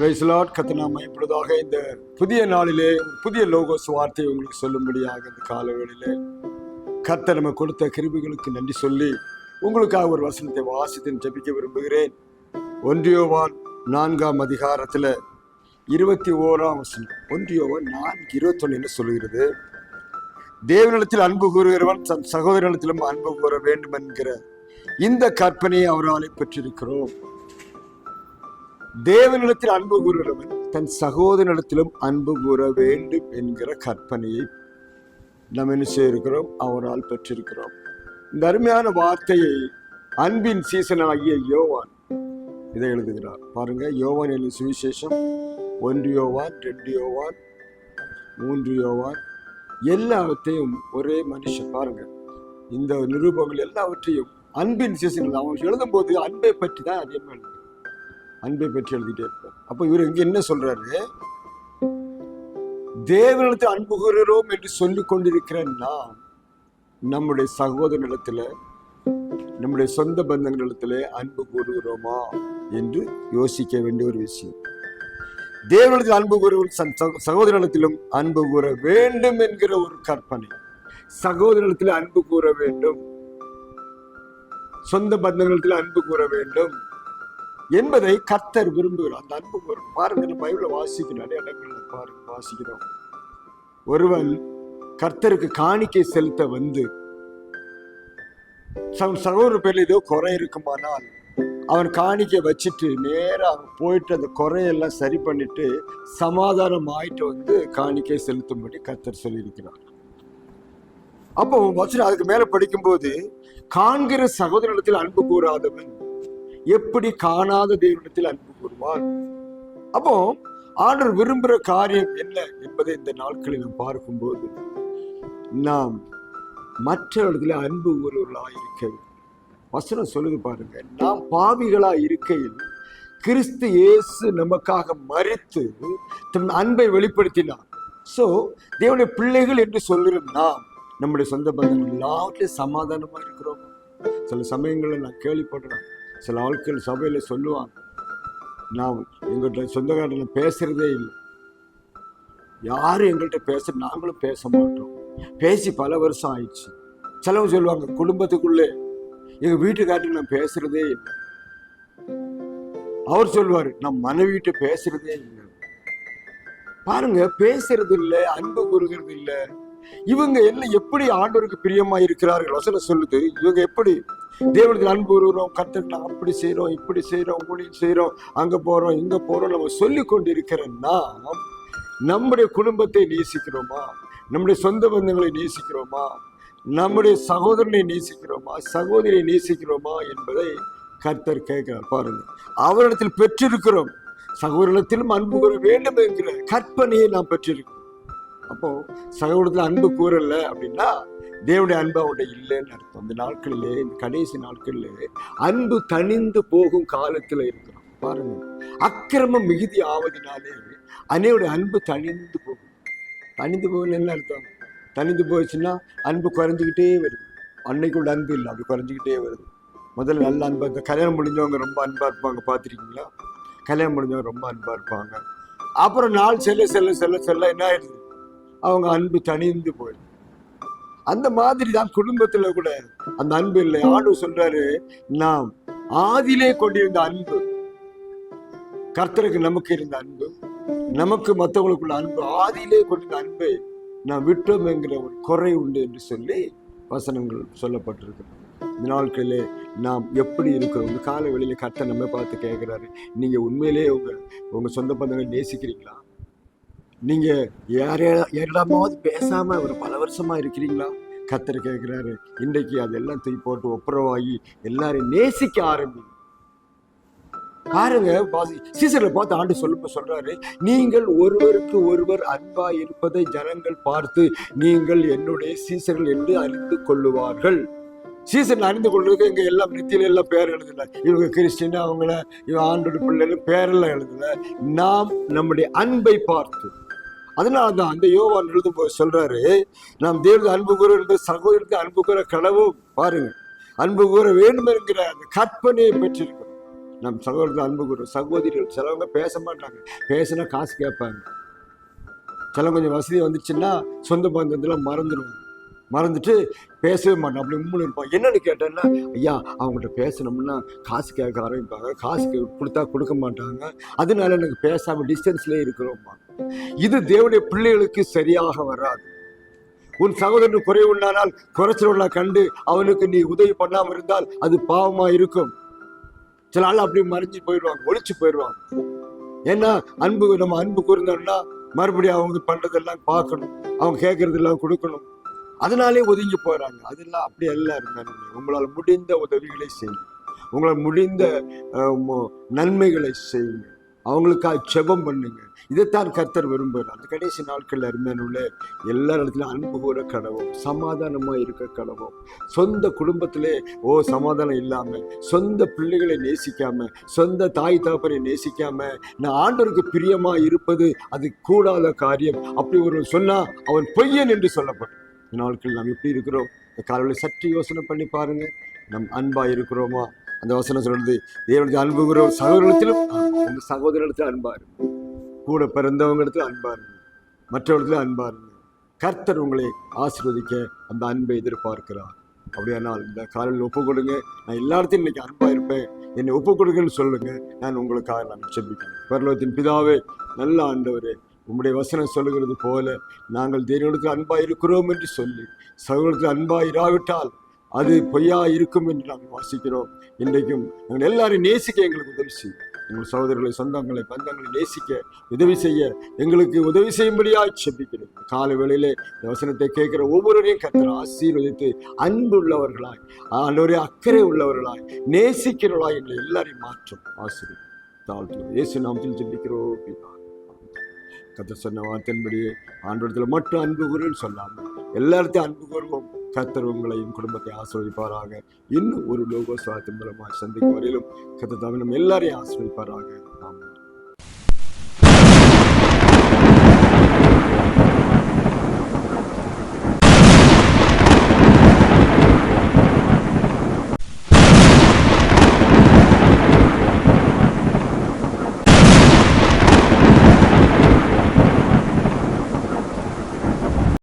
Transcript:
பிரைஸ்லாட் கத்தனாம இப்பொழுதாக இந்த புதிய நாளிலே புதிய லோகோஸ் வார்த்தையை உங்களுக்கு சொல்லும்படியாக இந்த காலவேளையிலே கர்த்தர் நம்ம கொடுத்த கிருபிகளுக்கு நன்றி சொல்லி உங்களுக்காக ஒரு வசனத்தை வாசித்து ஜெபிக்க விரும்புகிறேன். ஒன்றியோவான் நான்காம் அதிகாரத்துல இருபத்தி ஓராம் வசனம். ஒன்றியோவான் நான்கு இருபத்தொன்னு சொல்லுகிறது? தேவனிடத்தில் அன்பு கூறுகிறவன் தன் சகோதரனிடத்திலும் அன்பு கூற வேண்டும் என்கிற இந்த கற்பனையை அவராலே பெற்றிருக்கிறோம். தேவனிடத்தில் அன்பு கூறுகிறவன் தன் சகோதரனிடத்திலும் அன்பு கூற வேண்டும் என்கிற கற்பனையை நாம் என்ன செய்திருக்கிறோம்? அவரால் பெற்றிருக்கிறோம். இந்த அருமையான வார்த்தையை அன்பின் சீசன் ஆகிய யோவான் இதை எழுதுகிறார். பாருங்க யோவான் என்னும் சுவிசேஷம். ஒன்று யோவான் ரெண்டு யோவான் மூன்று யோவான். எல்லாவற்றையும் ஒரே மனுஷன். பாருங்க இந்த நிரூபங்கள் எல்லாவற்றையும் அன்பின் சீசன் அவன் எழுதும்போது அன்பை பற்றி தான் அதிகமாக எழுதுகிறார் அன்பை பற்றி எழுதிட்டே இருப்பார். அப்போ இவர் இங்க என்ன சொல்றாரு? தேவனிடத்தில் அன்பு கூறுகிறோம் என்று சொல்லிக் கொண்டிருக்கிற நாம் நம்முடைய சகோதரனிடத்துல நம்முடைய சொந்த பந்தங்களிடத்துல அன்பு கூறுகிறோமா என்று யோசிக்க வேண்டிய ஒரு விஷயம். தேவனுக்கு அன்பு கூறுவர் சகோதரனிடத்திலும் அன்பு கூற வேண்டும் என்கிற ஒரு கற்பனை. சகோதரத்தில் அன்பு கூற வேண்டும். சொந்த பந்தங்களிடத்தில் அன்பு கூற வேண்டும். என்பதை கர்த்தர் விரும்புகிறார். அந்த அன்பு வரும். பாருங்க பைபிள வாசிக்கிறோம் நிறைய இடங்கள்ல பாருங்க வாசிக்கிறோம். ஒருவன் கர்த்தருக்கு காணிக்கை செலுத்த வந்து சகோதர பேர்ல ஏதோ குறை இருக்குமானால் அவன் காணிக்கை வச்சுட்டு நேரா அவன் போயிட்டு அந்த குறையெல்லாம் சரி பண்ணிட்டு சமாதானம் ஆயிட்டு வந்து காணிக்கை செலுத்தும்படி கர்த்தர் சொல்லியிருக்கிறார். அப்போ வசனம் அதுக்கு மேல படிக்கும்போது காண்கிற சகோதரத்தில் அன்பு கூறாதவன் எப்படி காணாத தெய்வத்தில் அன்பு கூறுவார் அப்போ ஆண்டவர் விரும்புகிற காரியம் என்ன என்பதை இந்த நாட்களில் நாம் பார்க்கும்போது நாம் மற்ற அன்பு கூறுவர்களாக இருக்க வசனம் சொல்லுது பாருங்க நாம் பாவிகளா இருக்கையில் கிறிஸ்து இயேசு நமக்காக மறித்து தன் அன்பை வெளிப்படுத்தினார். ஸோ தேவனுடைய பிள்ளைகள் என்று சொல்கிற நாம் நம்முடைய சொந்த பந்தங்கள் எல்லாவற்றையும் சமாதானமாக இருக்கிறோம்? சில சமயங்களில் நான் கேள்விப்படுறேன். சில ஆட்கள் சபையில சொல்லுவாங்க. நான் எங்கள்கிட்ட சொந்தக்காரங்க பேசுறதே இல்லை. யாரும் எங்கள்கிட்ட பேச நாங்களும் பேச மாட்டோம். பேசி பல வருஷம் ஆயிடுச்சு. சிலவங்க சொல்லுவாங்க குடும்பத்துக்குள்ளே. எங்க வீட்டுக்காரங்க நான் பேசுறதே இல்லை. அவர் சொல்லுவாரு நான் மனைவிட்டு பேசுறதே இல்லை. பாருங்க பேசுறது இல்லை அன்பு கூறுகிறது இல்லை. இவங்க எல்லாம் எப்படி ஆண்டவருக்கு பிரியமா இருக்கிறார்கள்? வசனம் சொல்லுது இவங்க எப்படி தேவனுக்கு அன்பு கூறுகிறோம். கர்த்தர் அப்படி செய்றோம் இப்படி செய்கிறோம் ஊழியம் செய்றோம் அங்க போறோம் இங்க போகிறோம் நம்ம சொல்லி கொண்டு இருக்கிற நாம் நம்முடைய குடும்பத்தை நேசிக்கிறோமா? நம்முடைய சொந்த பந்தங்களை நேசிக்கிறோமா? நம்முடைய சகோதரனை நேசிக்கிறோமா? சகோதரியை நேசிக்கிறோமா என்பதை கர்த்தர் கேட்கிறார். பாருங்க. அவரிடத்தில் பெற்றிருக்கிறோம். சகோதரத்திலும் அன்பு கூற வேண்டும் என்கிற கற்பனையை நாம் பெற்றிருக்கிறோம். அப்போ சகோதரத்தில் அன்பு கூறல அப்படின்னா தேவனுடைய அன்பு அவருடைய இல்லைன்னு அர்த்தம். இந்த நாட்களிலே இந்த கடைசி நாட்களிலே அன்பு தணிந்து போகும் காலத்தில் இருக்கிறோம். பாருங்க. அக்கிரமம் மிகுதி ஆவதினாலே அன்னையுடைய அன்பு தணிந்து போகும். தணிந்து போகல என்ன அர்த்தம்? தணிந்து போயிடுச்சுன்னா அன்பு குறைஞ்சிக்கிட்டே வருது. அன்னைக்குள்ள அன்பு இல்லை அப்படி குறைஞ்சிக்கிட்டே வருது. முதல்ல நல்ல அன்பாக இந்த கல்யாணம் முடிஞ்சவங்க ரொம்ப அன்பாக இருப்பாங்க பார்த்துருக்கீங்களா? கல்யாணம் முடிஞ்சவங்க ரொம்ப அன்பாக இருப்பாங்க. அப்புறம் நாள் செல்ல செல்ல செல்ல செல்ல என்ன ஆயிடுது? அவங்க அன்பு தணிந்து போயிடுது. அந்த மாதிரி தான் குடும்பத்துல கூட அந்த அன்பு இல்லை. ஆண்டு சொல்றாரு நாம் ஆதியிலே கொண்டிருந்த அன்பு கர்த்தருக்கு நமக்கு இருந்த அன்பு நமக்கு மற்றவங்களுக்குள்ள அன்பு ஆதியிலே கொண்டிருந்த அன்பை நாம் விட்டோம் என்கிற ஒரு குறை உண்டு என்று சொல்லி வசனங்கள் சொல்லப்பட்டிருக்கிறது. இந்த நாட்களிலே நாம் எப்படி இருக்கிறோம்? இந்த கால வெளியில கர்த்தர் நம்ம பார்த்து கேட்கிறாரு. நீங்க உண்மையிலேயே உங்க உங்க சொந்த பந்தங்களை நேசிக்கிறீங்களா? நீங்க யாரையா யாரிடமாவது பேசாம ஒரு பல வருஷமா இருக்கிறீங்களா? கத்தர் கேட்கிறாரு இன்றைக்கு அதெல்லாம் தூக்கி போட்டு ஒப்புரவாகி எல்லாரையும் நேசிக்க ஆரம்பி பாருங்க சீசர்ல பார்த்து ஆண்டு சொல்ல சொல்றாரு நீங்கள் ஒருவருக்கு ஒருவர் அன்பா இருப்பதை ஜனங்கள் பார்த்து நீங்கள் என்னுடைய சீசர்கள் என்று அறிந்து கொள்ளுவார்கள். சீசன் அறிந்து கொள்றதுக்கு இங்க எல்லாம் நெத்தியில எல்லாம் பேர் எழுதல இவங்க கிறிஸ்டின் அவங்கள இவன் ஆண்டோட பிள்ளைன்னு பேரெல்லாம் எழுதல நாம் நம்முடைய அன்பை பார்த்து அதனால தான் அந்த யோவான் எழுதும் போது சொல்றாரு நாம் தேவனுக்கு அன்பு கூற என்பது சகோதரருக்கு அன்பு கூற கடவும் பாருங்க அன்பு கூற வேண்டும் என்கிற அந்த கற்பனையை பெற்றிருக்கோம் நம் சகோதரர்கள் அன்பு கூறும் சகோதரிகள் சிலவங்க பேச மாட்டாங்க. பேசினா காசு கேட்பாங்க. சில கொஞ்சம் வசதி வந்துச்சுன்னா சொந்த பந்தத்தில் மறந்துடுவாங்க. மறந்துட்டு பேசவே மாட்டோம் அப்படி உம்முன்னு இருப்பான் என்னன்னு கேட்டேன்னா ஐயா அவங்ககிட்ட பேசணும்னா காசு கேட்க ஆரம்பிப்பாங்க. காசு கொடுத்தா கொடுக்க மாட்டாங்க. அதனால எனக்கு பேசாம டிஸ்டன்ஸ்லேயே இருக்கிறோம்மா. இது தேவனுடைய பிள்ளைகளுக்கு சரியாக வராது. உன் சகோதரன் குறை உண்டானால் குறைச்சலா கண்டு அவனுக்கு நீ உதவி பண்ணாமல் இருந்தால் அது பாவமா இருக்கும். சில ஆள் அப்படி மறைஞ்சு போயிடுவாங்க ஒழிச்சு போயிடுவாங்க. ஏன்னா அன்பு நம்ம அன்பு கூர்ந்தோம்னா மறுபடியும் அவங்க பண்றதெல்லாம் பார்க்கணும். அவங்க கேட்கறதெல்லாம் கொடுக்கணும். அதனாலே ஒதுங்கி போயிடறாங்க அதெல்லாம் அப்படி எல்லாம் இருந்தாங்க உங்களால் முடிந்த உதவிகளை செய்யுங்க உங்களால் முடிந்த நன்மைகளை செய்யுங்க அவங்களுக்காக செபம் பண்ணுங்க இதைத்தான் கர்த்தர் விரும்புகிறார். அந்த கடைசி நாட்கள் அருமையான எல்லா இடத்துலையும் அன்பு கூற கடவும். சமாதானமாக இருக்க கடவும். சொந்த குடும்பத்திலே ஓ சமாதானம் இல்லாமல் சொந்த பிள்ளைகளை நேசிக்காமல் சொந்த தாய் தகப்பனை நேசிக்காமல் நான் ஆண்டவருக்கு பிரியமாக இருப்பது அது கூடாத காரியம். அப்படி ஒரு சொன்னால் அவன் பொய்யன் என்று சொல்லப்படும். இந்த நாட்கள் நாம் எப்படி இருக்கிறோம்? இந்த காலையில் சற்று யோசனை பண்ணி பாருங்க. நம் அன்பாக இருக்கிறோமா? அந்த வசனம் சொல்றது தேவனுடைய அன்புகிற சகோதரத்திலும் அந்த சகோதரத்தில் அன்பா இருக்கும் கூட பிறந்தவங்க இடத்துல அன்பா இருக்கும் மற்றவர்களிடத்துல அன்பா இருக்கும் கர்த்தர் உங்களை ஆசீர்வதிக்க அந்த அன்பை எதிர்பார்க்கிறார். அப்படியானால் இந்த காலையில் ஒப்பு கொடுங்க. நான் எல்லா இடத்தையும் இன்னைக்கு அன்பா இருப்பேன். என்னை ஒப்பு கொடுங்கன்னு சொல்லுங்க. நான் உங்களுக்காக நான் செபிக்கிறேன் பரலோகத்தின் பிதாவே நல்ல ஆண்டவரே உம்முடைய வசனம் சொல்லுகிறது போல நாங்கள் தேவனிடத்தில் அன்பாக இருக்கிறோம் என்று சொல்லி சகோதரத்தில் அன்பா இராவிட்டால் அது பொய்யா இருக்கும் என்று நாங்கள் வாசிக்கிறோம். இன்றைக்கும் நாங்கள் எல்லாரையும் நேசிக்க எங்களுக்கு உதவி செய்யும் எங்கள் சகோதரர்களை சொந்தங்களை பந்தங்களை நேசிக்க உதவி செய்ய எங்களுக்கு உதவி செய்யும்படியா செபிக்கிறேன் காலை வேளையிலே இந்த வசனத்தை கேட்கிற ஒவ்வொருவரையும் கத்திர ஆசீர்வதித்து அன்பு உள்ளவர்களாய் அல்லோரே அக்கறை உள்ளவர்களாய் நேசிக்கிறவர்களாய் எங்களை எல்லாரையும் மாற்றும். ஆசிரியர் தாழ்த்து இயேசு நாமத்தில் ஜெபிக்கிறோம். கத்த கத்தர் சொன்ன வார்த்தையின்படியே ஆண்டோடத்தில் மட்டும் அன்பு கூறுன்னு சொல்லாமல் எல்லார்த்தையும் அன்பு கூறுவோம். கத்தர் உங்களையும் குடும்பத்தை ஆசிரியப்பாராக இன்னும் ஒரு லோகோ சுவாத்தின் மூலமாக சந்திக்கும் வரையிலும் கத்த நம்ம எல்லாரையும் ஆசிரியப்பாராக